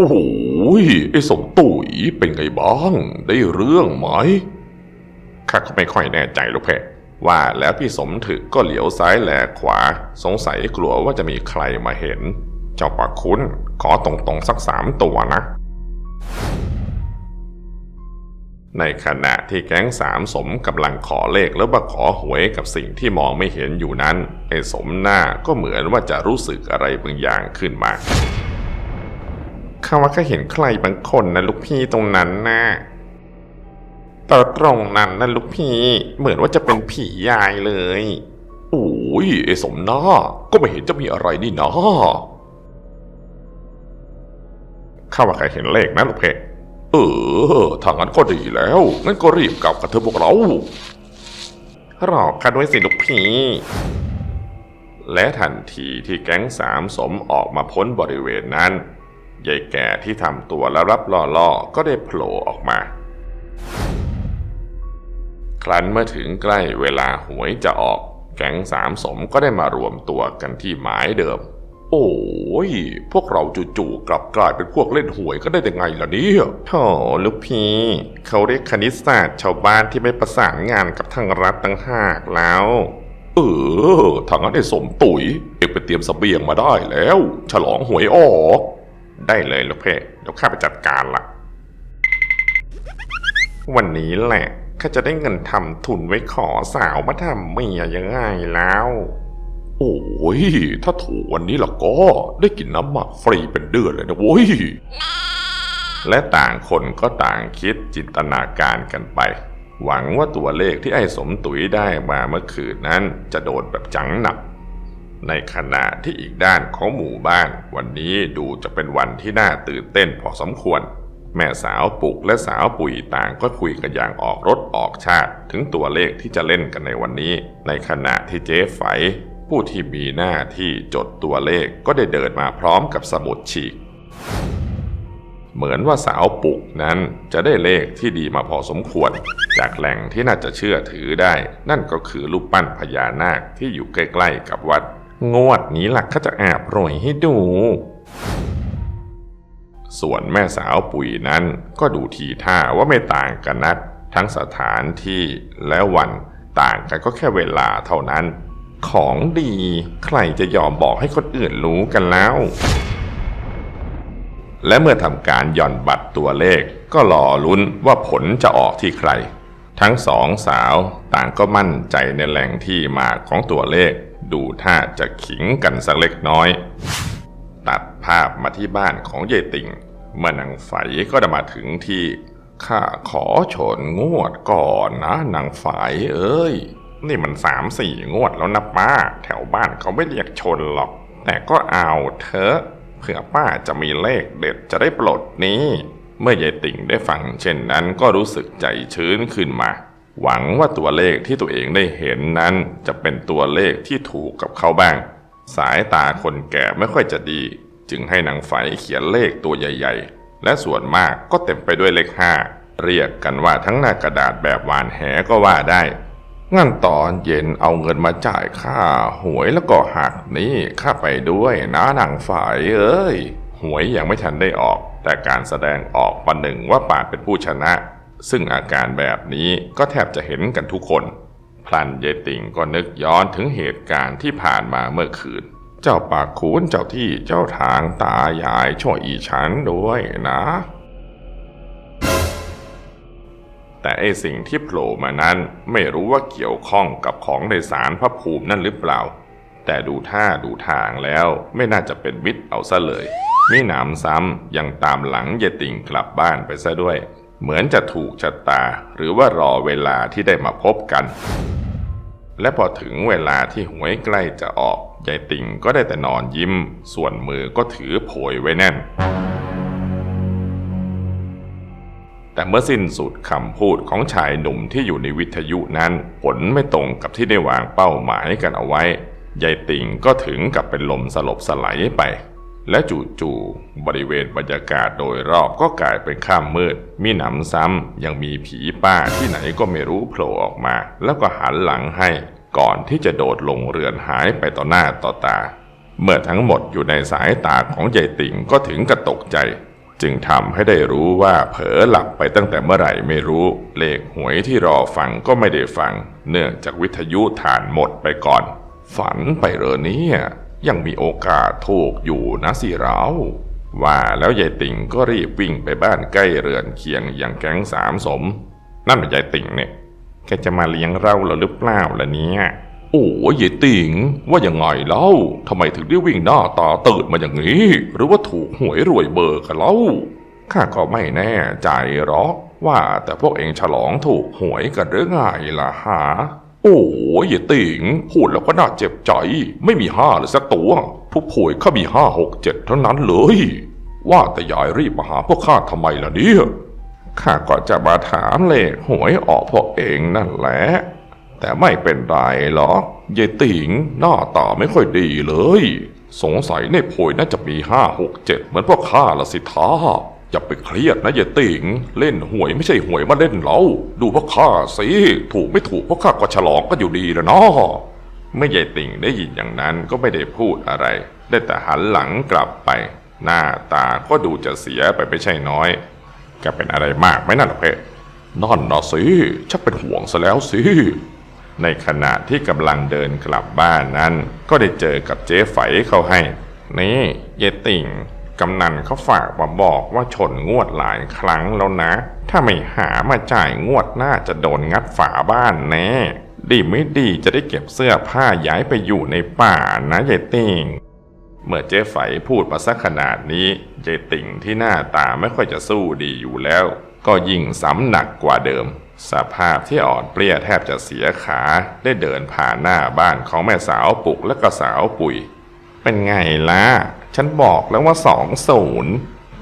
โอ้โหไอ้สมตุ๋ยเป็นไงบ้าง ได้เรื่องไหมข้าก็ไม่ค่อยแน่ใจลูกเพะว่าแล้วพี่สมถึกก็เหลียวซ้ายแลขวา สงสัยกลัวว่าจะมีใครมาเห็น เจ้าปากคุณขอตรงๆสักสามตัวนะ ในขณะที่แก๊งสามสมกำลังขอเลขแล้วมาขอหวยกับสิ่งที่มองไม่เห็นอยู่นั้นไอ้สมหน้าก็เหมือนว่าจะรู้สึกอะไรบางอย่างขึ้นมา ข้าว่าก็เห็นใครบางคนนะลูกพี่ตรงนั้นนะแต่ตรงนั้นนะลูกพี่ เหมือนว่าจะเป็นผียายเลยโอ้ยไอสมน้าก็ไม่เห็นจะมีอะไรนี่นะข้าว่าใครเห็นเลขนะลูกเพเออถ้างั้นก็ดีแล้ว งั้นก็รีบกลับกันเถอะพวกเรารอกันด้วยสิลูกพี่ และทันทีที่แก๊งสามสมออกมาพ้นบริเวณนั้น ยายแก่ที่ทำตัวแล้วรับล่อๆก็ได้โผล่ออกมา ครั้นเมื่อถึงใกล้เวลาหวยจะออก แก๊งสามสมก็ได้มารวมตัวกันที่หมายเดิม โอ้ย พวกเราจู่ๆกลับกลายเป็นพวกเล่นหวยก็ได้ยังไงล่ะเนี่ยโธ่ลูกพี่ เขาเรียกคณิตศาสตร์ชาวบ้านที่ไม่ประสานงานกับทางรัฐตั้งหากแล้วเออทางนั้นไอ้สมตุ๋ยเอกไปเตรียมสเสบียงมาได้แล้ว ฉลองหวยออก ได้เลยลูกเพ่เดี๋ยวข้าไปจัดการละวันนี้แหละข้าจะได้เงินทำทุนไว้ขอสาวมาทำเมียยังไงแล้ว โอ้ย ถ้าถูกวันนี้ล่ะก็ได้กินน้ำหมักฟรีเป็นเดือนเลยนะโว้ย และต่างคนก็ต่างคิดจินตนาการกันไป หวังว่าตัวเลขที่ไอ้สมตุ๋ยได้มาเมื่อคืนนั้นจะโดนแบบจังหนัก ในขณะที่อีกด้านของหมู่บ้าน วันนี้ดูจะเป็นวันที่น่าตื่นเต้นพอสมควร แม่สาวปุกและสาวปุ๋ยต่างก็คุยกันอย่างออกรถออกชาติถึงตัวเลขที่จะเล่นกันในวันนี้ ในขณะที่เจ๊ไฝผู้ที่มีหน้าที่จดตัวเลขก็ได้เดินมาพร้อมกับสมุดฉีก เหมือนว่าสาวปุกนั้นจะได้เลขที่ดีมาพอสมควร จากแหล่งที่น่าจะเชื่อถือได้ นั่นก็คือรูปปั้นพญานาคที่อยู่ใกล้ ๆ กับวัด งวดนี้หลักเขาจะแอบโรยให้ดู ส่วนแม่สาวปุ๋ยนั้นก็ดูทีท่าว่าไม่ต่างกันนัก ทั้งสถานที่และวันต่างกันก็แค่เวลาเท่านั้น ของดีใครจะยอมบอกให้คนอื่นรู้กันแล้ว และเมื่อทำการหย่อนบัตรตัวเลข ก็รอลุ้นว่าผลจะออกที่ใคร ทั้งสองสาวต่างก็มั่นใจในแหล่งที่มาของตัวเลข ดูท่าจะขิงกันสักเล็กน้อย ตัดภาพมาที่บ้านของยายติ่งเมื่อนางไฝก็ได้มาถึงที่ ข้าขอชนงวดก่อนนะนางไฝเอ้ย นี่มันสามสี่งวดแล้วนะป้า แถวบ้านเขาไม่เรียกชนหรอก แต่ก็เอาเถอะเผื่อป้าจะมีเลขเด็ดจะได้ปลดหนี้ เมื่อยายติ่งได้ฟังเช่นนั้นก็รู้สึกใจชื้นขึ้นมา หวังว่าตัวเลขที่ตัวเองได้เห็นนั้น จะเป็นตัวเลขที่ถูกกับเขาบ้าง สายตาคนแก่ไม่ค่อยจะดี จึงให้นางไฝเขียนเลขตัวใหญ่ ๆ และส่วนมากก็เต็มไปด้วยเลขห้าเรียกกันว่าทั้งหน้ากระดาษแบบหวานแหก็ว่าได้งั้นตอนเย็นเอาเงินมาจ่ายค่า หวยแล้วก็หักนี่ค่าไปด้วยนะนางฝ่ายเอ้ย หวยยังไม่ทันได้ออก แต่การแสดงออกประหนึ่งว่าป่าดเป็นผู้ชนะ ซึ่งอาการแบบนี้ก็แทบจะเห็นกันทุกคน พลันเยติงก็นึกย้อนถึงเหตุการณ์ที่ผ่านมาเมื่อคืน เจ้าปากคูนเจ้าที่เจ้าทางตายายช่วยอีฉันด้วยนะ แต่ไอสิ่งที่โผล่มานั้นไม่รู้ว่าเกี่ยวข้องกับของในสารพระภูมินั่นหรือเปล่า แต่ดูท่าดูทางแล้วไม่น่าจะเป็นมิตรเอาซะเลยมิหนำซ้ำยังตามหลังเยติ่งกลับบ้านไปซะด้วย เหมือนจะถูกชะตาหรือว่ารอเวลาที่ได้มาพบกัน และพอถึงเวลาที่หวยใกล้จะออกยายติ่งก็ได้แต่นอนยิ้ม ส่วนมือก็ถือโผยไว้แน่น แต่เมื่อสิ้นสุดคำพูดของชายหนุ่มที่อยู่ในวิทยุนั้น ผลไม่ตรงกับที่ได้วางเป้าหมายกันเอาไว้ยายติ่งก็ถึงกับเป็นลมสลบสลายไป และจู่ๆบริเวณบรรยากาศโดยรอบก็กลายเป็นข้ามมืด มีหนำซ้ำยังมีผีป้าที่ไหนก็ไม่รู้โผล่ออกมา แล้วก็หันหลังให้ ก่อนที่จะโดดลงเรือนหายไปต่อหน้าต่อตา เมื่อทั้งหมดอยู่ในสายตาของยายติ่งก็ถึงกับตกใจ จึงทำให้ได้รู้ว่าเผลอหลับไปตั้งแต่เมื่อไหร่ไม่รู้ เลขหวยที่รอฟังก็ไม่ได้ฟัง เนื่องจากวิทยุฐานหมดไปก่อน ฝันไปเหรอเนี่ย ยังมีโอกาสถูกอยู่นะสิเราว่าแล้วยายติ่งก็รีบวิ่งไปบ้านใกล้เรือนเคียงอย่างแก๊งสามสม นั่นเป็นยายติ่งเนี่ยแกจะมาเลี้ยงเราเหรือเปล่าล่ะเนี่ยโอ้ยยายติ่งว่ายังไงเล่าทำไมถึงได้วิ่งหน้าตาตื่นมาอย่างนี้ หรือว่าถูกหวยรวยเบอร์กันเล่าข้าก็ไม่แน่ใจหรอกว่าแต่พวกเองฉลองถูกหวยกันหรือไงล่ะฮะ โอ้ยยายติงพูดแล้วก็น่าเจ็บใจ ไม่มีห้าเลยสักตัวทุกหวยข้ามีห้าหกเจ็ดเท่านั้นเลย ว่าแต่ยายรีบมาหาพวกข้าทำไมล่ะเนี่ยข้าก็จะมาถามเลขหวยออกพวกเองนั่นแหละ แต่ไม่เป็นไรหรอกยายติงหน้าตาไม่ค่อยดีเลย สงสัยในโพยน่าจะมีห้าหกเจ็ดเหมือนพวกข้าละสิท่า อย่าไปเครียดนะยายติงเล่นหวยไม่ใช่หวยมาเล่นเรา ดูพวกข้าสิ ถูกไม่ถูกพวกข้าก็ฉลองก็อยู่ดีแล้วเนาะเมื่อยายติงได้ยินอย่างนั้นก็ไม่ได้พูดอะไร ได้แต่หันหลังกลับไป หน้าตาก็ดูจะเสียไปไม่ใช่น้อยแกเป็นอะไรมากไหมนั่นล่ะเพะนั่นนะสิชักเป็นห่วงซะแล้วสิในขณะที่กำลังเดินกลับบ้านนั้น ก็ได้เจอกับเจ๊ไฝเขาให้ นี่ เยติ่ง กำนันเขาฝากมาบอกว่าชนงวดหลายครั้งแล้วนะ ถ้าไม่หามาจ่ายงวดหน้าจะโดนงัดฝาบ้านแน่ ดีไม่ดีจะได้เก็บเสื้อผ้าย้ายไปอยู่ในป่านะเยติงเมื่อเจ๊ไฝพูดมาสักขนาดนี้เจติ่งที่หน้าตาไม่ค่อยจะสู้ดีอยู่แล้ว ก็ยิ่งซ้ำหนักกว่าเดิม สภาพที่อ่อนเปรี้ยแทบจะเสียขาได้เดินผ่านหน้าบ้านของแม่สาวปุกและก็สาวปุ๋ย เป็นไงล่ะ ฉันบอกแล้วว่าสองศูนย์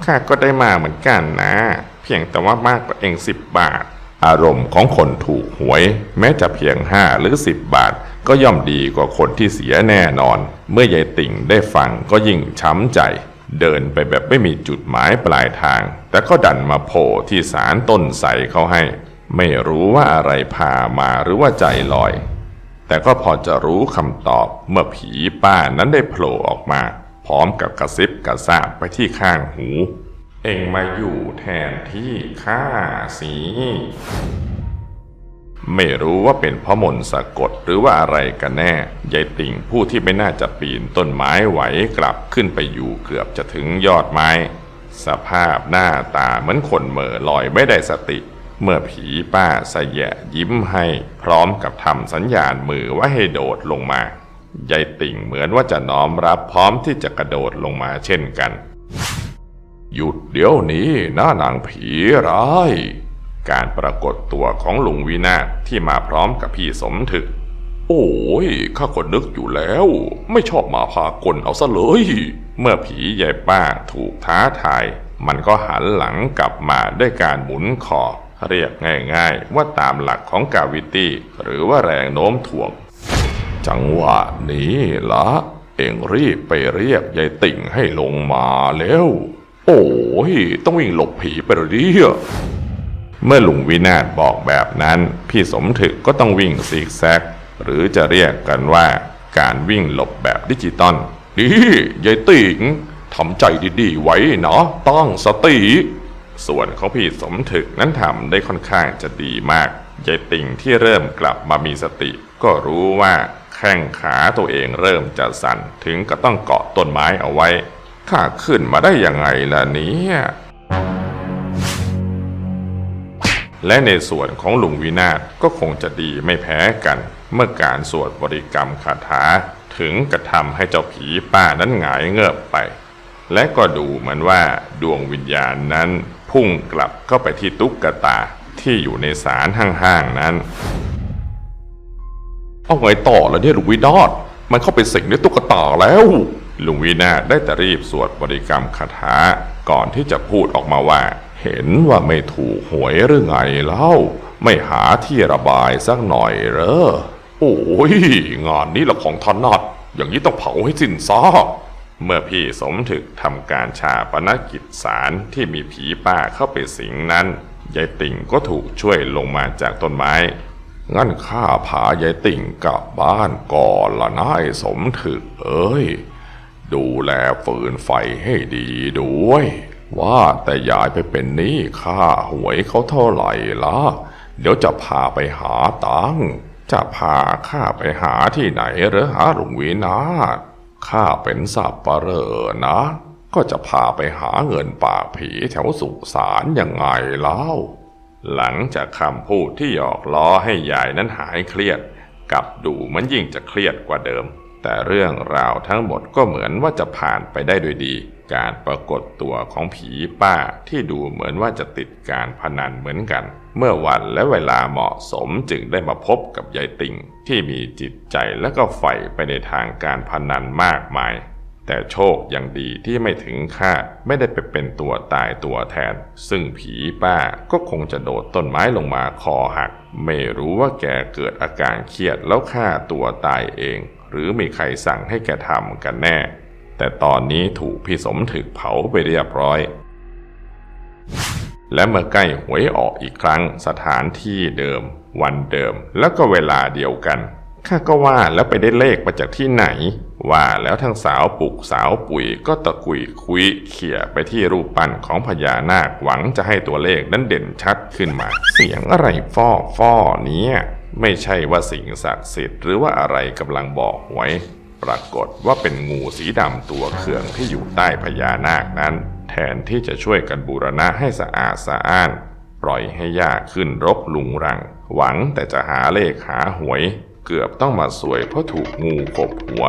ข้าก็ได้มาเหมือนกันนะ เพียงแต่ว่ามากกว่าเองสิบบาท อารมณ์ของคนถูกหวย แม้จะเพียงห้าหรือสิบบาท ก็ย่อมดีกว่าคนที่เสียแน่นอน เมื่อยายติ่งได้ฟังก็ยิ่งช้ำใจ เดินไปแบบไม่มีจุดหมายปลายทาง แต่ก็ดันมาโผล่ที่สารต้นใสเขาให้ ไม่รู้ว่าอะไรพามาหรือว่าใจลอย แต่ก็พอจะรู้คำตอบเมื่อผีป้านั้นได้โผล่ออกมา พร้อมกับกระซิบกระซาบไปที่ข้างหู เองมาอยู่แทนที่ข้าสิไม่รู้ว่าเป็นพระมนสะกดหรือว่าอะไรกันแน่ยายติ่งผู้ที่ไม่น่าจะปีนต้นไม้ไหวกลับขึ้นไปอยู่เกือบจะถึงยอดไม้ สภาพหน้าตาเหมือนคนเหม่อลอยไม่ได้สติ เมื่อผีป้าสยะยิ้มให้พร้อมกับทำสัญญาณมือว่าให้โดดลงมายายติ่งเหมือนว่าจะน้อมรับพร้อมที่จะกระโดดลงมาเช่นกัน หยุดเดี๋ยวนี้นะนางผีร้ายการปรากฏตัวของลุงวินาศที่มาพร้อมกับพี่สมถึก โอ้ยข้าก็นึกอยู่แล้ว ไม่ชอบมาพากลเอาซะเลย เมื่อผียายป้าถูกท้าทาย มันก็หันหลังกลับมาด้วยการหมุนคอ เรียกง่ายๆว่าตามหลักของกาวิตี้หรือว่าแรงโน้มถ่วง จังหวะนี้ละเอ็งรีบไปเรียกยายติ่งให้ลงมาแล้ว โอ้ย ต้องวิ่งหลบผีไปเลยดิเมื่อลุงวินาศบอกแบบนั้น พี่สมถึกก็ต้องวิ่งซีกแซก หรือจะเรียกกันว่าการวิ่งหลบแบบดิจิตอลดียายติ่งทำใจดีๆไว้เนาะตั้งสติ ส่วนเของพี่สมถึกนั้นทำได้ค่อนข้างจะดีมากยายติ่งที่เริ่มกลับมามีสติ ก็รู้ว่าแข้งขาตัวเองเริ่มจะสั่นถึงก็ต้องเกาะต้นไม้เอาไว้ ข้าขึ้นมาได้ยังไงล่ะเนี่ยและในส่วนของลุงวินาศก็คงจะดีไม่แพ้กัน เมื่อการสวดบริกรรมคาถา ถึงกระทำให้เจ้าผีป้านั้นหงายเงือบไป และก็ดูเหมือนว่าดวงวิญญาณนั้น พุ่งกลับเข้าไปที่ตุ๊กตาที่อยู่ในสารห้างๆนั้น เอาไงต่อแล้วเนี่ยลุงวินาศมันเข้าไปสิงในตุ๊กตาแล้วลุงวินาได้แต่รีบสวดบริกรรมคาถาก่อนที่จะพูดออกมาว่า เห็นว่าไม่ถูกหวยหรือไงเล่า ไม่หาที่ระบายสักหน่อยเหรอโอ้ยงานนี้ละของทอนัดอย่างนี้ต้องเผาให้สิ้นซาก เมื่อพี่สมถึกทำการชาปนกิจสารที่มีผีป้าเข้าไปสิงนั้นยายติ่งก็ถูกช่วยลงมาจากต้นไม้ งั้นข้าพายายติ่งกลับบ้านก่อนละนายสมถึกเอ้ย ดูแลฟืนไฟให้ดีด้วย ว่าแต่ยายไปเป็นหนี้ค่าหวยเขาเท่าไหร่ละเดี๋ยวจะพาไปหาตังจะพาข้าไปหาที่ไหนหรือหาลุงวินาศ ข้าเป็นสับปะเหรอนะ ก็จะพาไปหาเงินปากผีแถวสุสานยังไงเล่า หลังจากคำพูดที่หยอกล้อให้ยายนั้นหายเครียดกลับดูมันยิ่งจะเครียดกว่าเดิม แต่เรื่องราวทั้งหมดก็เหมือนว่าจะผ่านไปได้ด้วยดี การปรากฏตัวของผีป้าที่ดูเหมือนว่าจะติดการพนันเหมือนกัน เมื่อวันและเวลาเหมาะสมจึงได้มาพบกับยายติ่งที่มีจิตใจและก็ใฝ่ไปในทางการพนันมากมาย แต่โชคยังดีที่ไม่ถึงคาดไม่ได้ไปเป็นตัวตายตัวแทน ซึ่งผีป้าก็คงจะโดดต้นไม้ลงมาคอหัก ไม่รู้ว่าแกเกิดอาการเครียดแล้วฆ่าตัวตายเอง หรือมีใครสั่งให้แกทำกันแน่ แต่ตอนนี้ถูกพี่สมถึกเผาไปเรียบร้อย และเมื่อใกล้หวยออกอีกครั้งสถานที่เดิม วันเดิม แล้วก็เวลาเดียวกันข้าก็ว่าแล้วไปได้เลขมาจากที่ไหน ว่าแล้วทั้งสาวปุกสาวปุ๋ยก็ตะกุยคุยเขี่ยไปที่รูปปั้นของพญานาคหวังจะให้ตัวเลขนั้นเด่นชัดขึ้นมา เสียงอะไรฟ้อฟ้อเนี้ยไม่ใช่ว่าสิ่งศักดิ์สิทธิ์หรือว่าอะไรกำลังบอกหวย ปรากฏว่าเป็นงูสีดำตัวเคืองที่อยู่ใต้พญานาคนั้น แทนที่จะช่วยกันบูรณะให้สะอาดสะอ้าน ปล่อยให้ยากขึ้นรกลุงรัง หวังแต่จะหาเลขหาหวย เกือบต้องมาสวยเพราะถูกงูขบหัว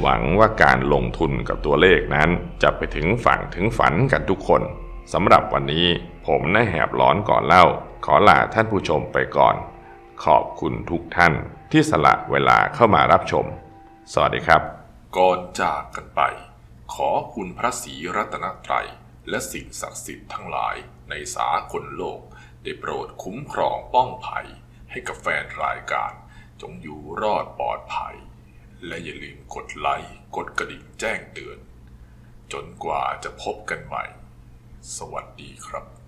หวังว่าการลงทุนกับตัวเลขนั้น จะไปถึงฝั่งถึงฝันกันทุกคนสำหรับวันนี้ผมนายแหบร้อนก่อนเล่า ขอลาท่านผู้ชมไปก่อน ขอบคุณทุกท่านที่สละเวลาเข้ามารับชม สวัสดีครับก่อนจากกันไป ขอคุณพระศรีรัตนตรัย และสิ่งศักดิ์สิทธิ์ทั้งหลายในสากลโลก ได้โปรดคุ้มครองป้องภัย ให้กับแฟนรายการ จงอยู่รอดปลอดภัย และอย่าลืมกดไลค์กดกระดิ่งแจ้งเตือน จนกว่าจะพบกันใหม่ สวัสดีครับ